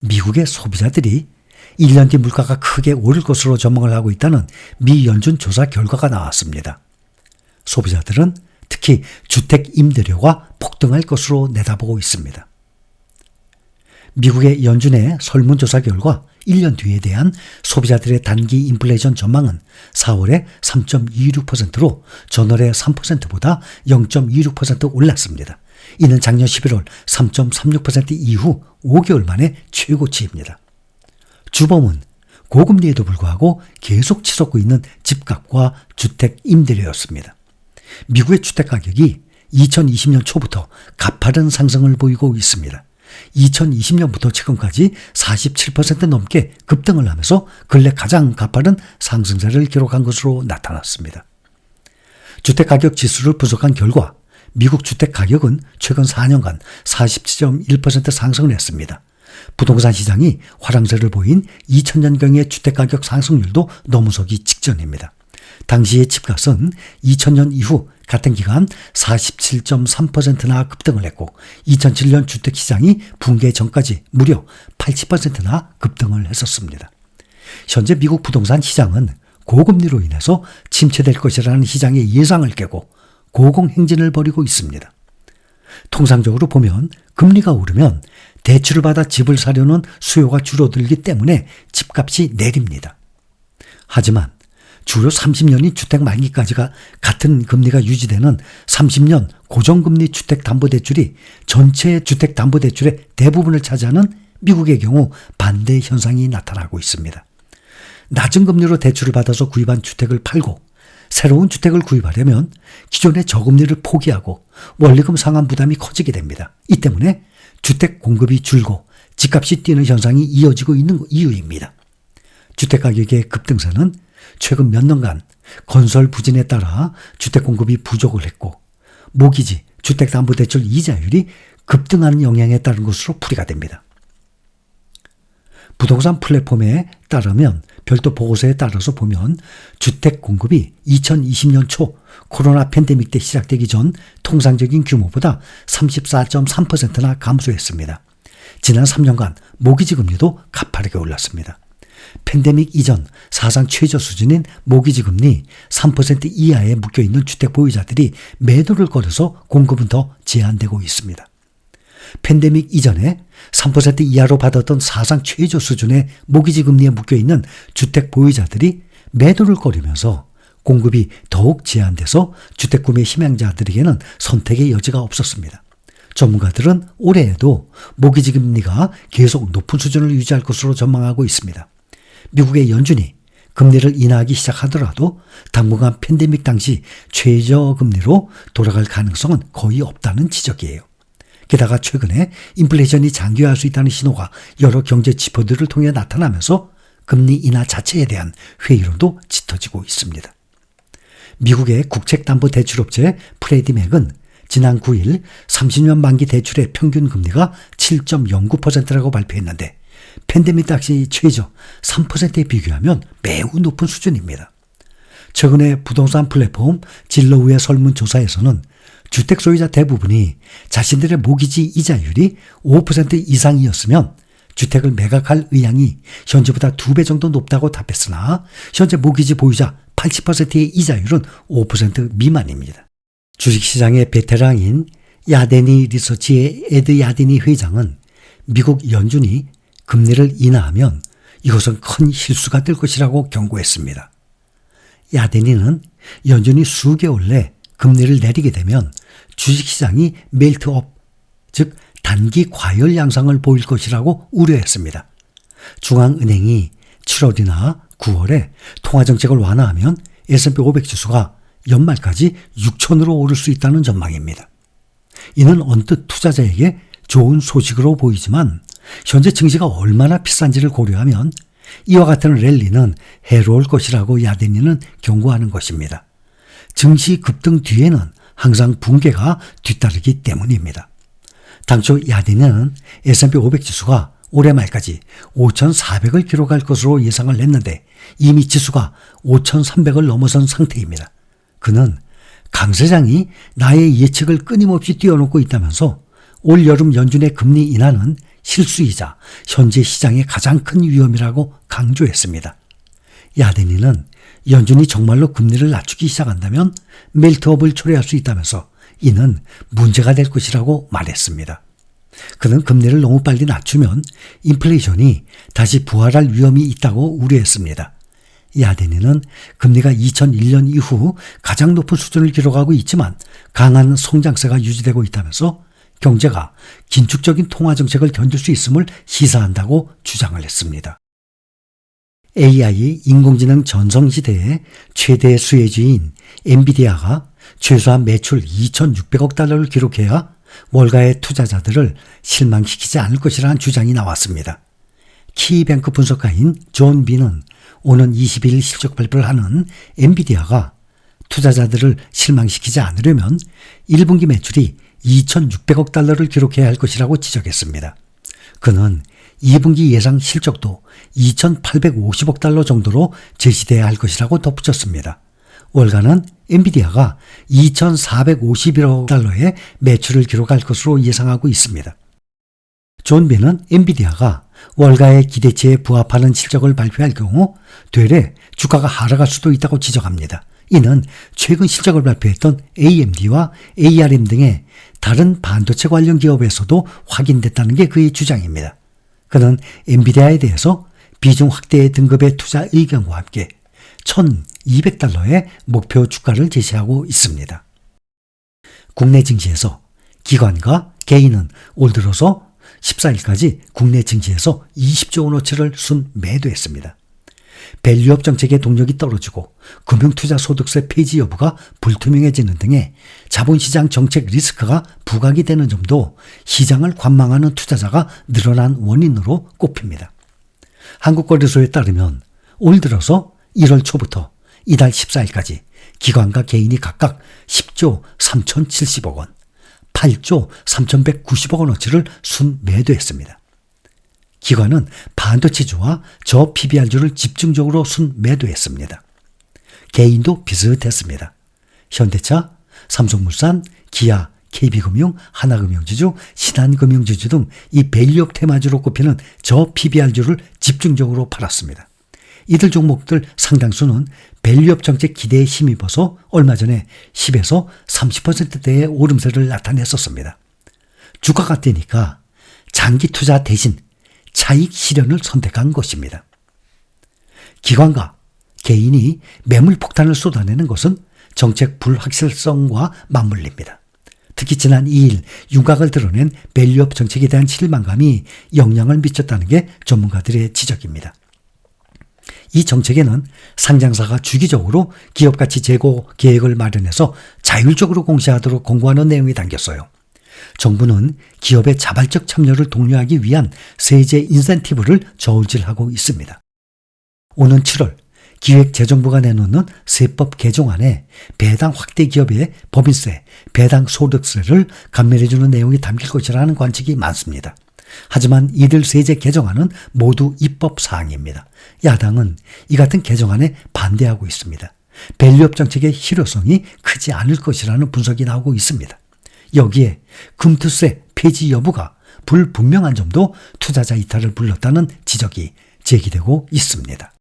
미국의 소비자들이 1년 뒤 물가가 크게 오를 것으로 전망을 하고 있다는 미 연준 조사 결과가 나왔습니다. 소비자들은 특히 주택 임대료가 폭등할 것으로 내다보고 있습니다. 미국의 연준의 설문조사 결과 1년 뒤에 대한 소비자들의 단기 인플레이션 전망은 4월에 3.26%로 전월의 3%보다 0.26% 올랐습니다. 이는 작년 11월 3.36% 이후 5개월 만에 최고치입니다. 주범은 고금리에도 불구하고 계속 치솟고 있는 집값과 주택 임대료였습니다. 미국의 주택 가격이 2020년 초부터 가파른 상승을 보이고 있습니다. 2020년부터 지금까지 47% 넘게 급등을 하면서 근래 가장 가파른 상승세를 기록한 것으로 나타났습니다. 주택 가격 지수를 분석한 결과 미국 주택 가격은 최근 4년간 47.1% 상승을 했습니다. 부동산 시장이 화랑세를 보인 2000년경의 주택 가격 상승률도 넘어서기 직전입니다. 당시의 집값은 2000년 이후 같은 기간 47.3%나 급등을 했고 2007년 주택 시장이 붕괴 전까지 무려 80%나 급등을 했었습니다. 현재 미국 부동산 시장은 고금리로 인해서 침체될 것이라는 시장의 예상을 깨고 고공행진을 벌이고 있습니다. 통상적으로 보면 금리가 오르면 대출을 받아 집을 사려는 수요가 줄어들기 때문에 집값이 내립니다. 하지만 주로 30년이 주택 만기까지가 같은 금리가 유지되는 30년 고정금리 주택담보대출이 전체 주택담보대출의 대부분을 차지하는 미국의 경우 반대 현상이 나타나고 있습니다. 낮은 금리로 대출을 받아서 구입한 주택을 팔고 새로운 주택을 구입하려면 기존의 저금리를 포기하고 원리금 상환 부담이 커지게 됩니다. 이 때문에 주택 공급이 줄고 집값이 뛰는 현상이 이어지고 있는 이유입니다. 주택 가격의 급등세는 최근 몇 년간 건설 부진에 따라 주택 공급이 부족을 했고 모기지 주택담보대출 이자율이 급등한 영향에 따른 것으로 풀이가 됩니다. 부동산 플랫폼에 따르면 별도 보고서에 따라서 보면 주택 공급이 2020년 초 코로나 팬데믹 때 시작되기 전 통상적인 규모보다 34.3%나 감소했습니다. 지난 3년간 모기지 금리도 가파르게 올랐습니다. 팬데믹 이전 사상 최저 수준인 모기지 금리 3% 이하에 묶여 있는 주택 보유자들이 매도를 걸어서 공급은 더 제한되고 있습니다. 팬데믹 이전에 3% 이하로 받았던 사상 최저 수준의 모기지 금리에 묶여 있는 주택 보유자들이 매도를 거리면서 공급이 더욱 제한돼서 주택 구매 희망자들에게는 선택의 여지가 없었습니다. 전문가들은 올해에도 모기지 금리가 계속 높은 수준을 유지할 것으로 전망하고 있습니다. 미국의 연준이 금리를 인하하기 시작하더라도 당분간 팬데믹 당시 최저 금리로 돌아갈 가능성은 거의 없다는 지적이에요. 게다가 최근에 인플레이션이 장기화할 수 있다는 신호가 여러 경제 지표들을 통해 나타나면서 금리 인하 자체에 대한 회의론도 짙어지고 있습니다. 미국의 국책담보대출업체 프레디맥은 지난 9일 30년 만기 대출의 평균 금리가 7.09%라고 발표했는데 팬데믹 당시 최저 3%에 비교하면 매우 높은 수준입니다. 최근에 부동산 플랫폼 진로우의 설문조사에서는 주택 소유자 대부분이 자신들의 모기지 이자율이 5% 이상이었으면 주택을 매각할 의향이 현재보다 두 배 정도 높다고 답했으나 현재 모기지 보유자 80%의 이자율은 5% 미만입니다. 주식시장의 베테랑인 야데니 리서치의 에드 야데니 회장은 미국 연준이 금리를 인하하면 이것은 큰 실수가 될 것이라고 경고했습니다. 야데니는 연준이 수개월 내 금리를 내리게 되면 주식시장이 멜트업, 즉 단기 과열 양상을 보일 것이라고 우려했습니다. 중앙은행이 7월이나 9월에 통화정책을 완화하면 S&P 500 지수가 연말까지 6천으로 오를 수 있다는 전망입니다. 이는 언뜻 투자자에게 좋은 소식으로 보이지만 현재 증시가 얼마나 비싼지를 고려하면 이와 같은 랠리는 해로울 것이라고 야데니는 경고하는 것입니다. 증시 급등 뒤에는 항상 붕괴가 뒤따르기 때문입니다. 당초 야데니는 S&P 500 지수가 올해 말까지 5,400을 기록할 것으로 예상을 했는데 이미 지수가 5,300을 넘어선 상태입니다. 그는 강 세장이 나의 예측을 끊임없이 뛰어넘고 있다면서 올 여름 연준의 금리 인하는 실수이자 현재 시장의 가장 큰 위험이라고 강조했습니다. 야데니는 연준이 정말로 금리를 낮추기 시작한다면 멜트업을 초래할 수 있다면서 이는 문제가 될 것이라고 말했습니다. 그는 금리를 너무 빨리 낮추면 인플레이션이 다시 부활할 위험이 있다고 우려했습니다. 야데니는 금리가 2001년 이후 가장 높은 수준을 기록하고 있지만 강한 성장세가 유지되고 있다면서 경제가 긴축적인 통화 정책을 견딜 수 있음을 시사한다고 주장을 했습니다. AI 인공지능 전성 시대의 최대 수혜주인 엔비디아가 최소한 매출 2,600억 달러를 기록해야 월가의 투자자들을 실망시키지 않을 것이라는 주장이 나왔습니다. 키뱅크 분석가인 존 비는 오는 20일 실적 발표를 하는 엔비디아가 투자자들을 실망시키지 않으려면 1분기 매출이 2,600억 달러를 기록해야 할 것이라고 지적했습니다. 그는 2분기 예상 실적도 2,850억 달러 정도로 제시돼야 할 것이라고 덧붙였습니다. 월가는 엔비디아가 2,451억 달러의 매출을 기록할 것으로 예상하고 있습니다. 존 비는 엔비디아가 월가의 기대치에 부합하는 실적을 발표할 경우 되레 주가가 하락할 수도 있다고 지적합니다. 이는 최근 실적을 발표했던 AMD와 ARM 등의 다른 반도체 관련 기업에서도 확인됐다는 게 그의 주장입니다. 그는 엔비디아에 대해서 비중 확대 등급의 투자 의견과 함께 1200달러의 목표 주가를 제시하고 있습니다. 국내 증시에서 기관과 개인은 올 들어서 14일까지 국내 증시에서 20조 원어치를 순 매도했습니다. 밸류업 정책의 동력이 떨어지고 금융투자 소득세 폐지 여부가 불투명해지는 등의 자본시장 정책 리스크가 부각이 되는 점도 시장을 관망하는 투자자가 늘어난 원인으로 꼽힙니다. 한국거래소에 따르면 올 들어서 1월 초부터 이달 14일까지 기관과 개인이 각각 10조 3,070억 원, 8조 3,190억 원어치를 순매도했습니다. 기관은 반도체주와 저 PBR주를 집중적으로 순매도했습니다. 개인도 비슷했습니다. 현대차, 삼성물산, 기아, KB금융, 하나금융지주, 신한금융지주 등 이 밸류업 테마주로 꼽히는 저 PBR주를 집중적으로 팔았습니다. 이들 종목들 상당수는 밸류업 정책 기대에 힘입어서 얼마 전에 10에서 30%대의 오름세를 나타냈었습니다. 주가가 뛰니까 장기 투자 대신 차익 실현을 선택한 것입니다. 기관과 개인이 매물 폭탄을 쏟아내는 것은 정책 불확실성과 맞물립니다. 특히 지난 2일 윤곽을 드러낸 밸류업 정책에 대한 실망감이 영향을 미쳤다는 게 전문가들의 지적입니다. 이 정책에는 상장사가 주기적으로 기업 가치 제고 계획을 마련해서 자율적으로 공시하도록 공고하는 내용이 담겼어요. 정부는 기업의 자발적 참여를 독려하기 위한 세제 인센티브를 저울질하고 있습니다. 오는 7월 기획재정부가 내놓는 세법 개정안에 배당 확대 기업의 법인세, 배당 소득세를 감면해주는 내용이 담길 것이라는 관측이 많습니다. 하지만 이들 세제 개정안은 모두 입법 사항입니다. 야당은 이 같은 개정안에 반대하고 있습니다. 밸류업 정책의 실효성이 크지 않을 것이라는 분석이 나오고 있습니다. 여기에 금투세 폐지 여부가 불분명한 점도 투자자 이탈을 불렀다는 지적이 제기되고 있습니다.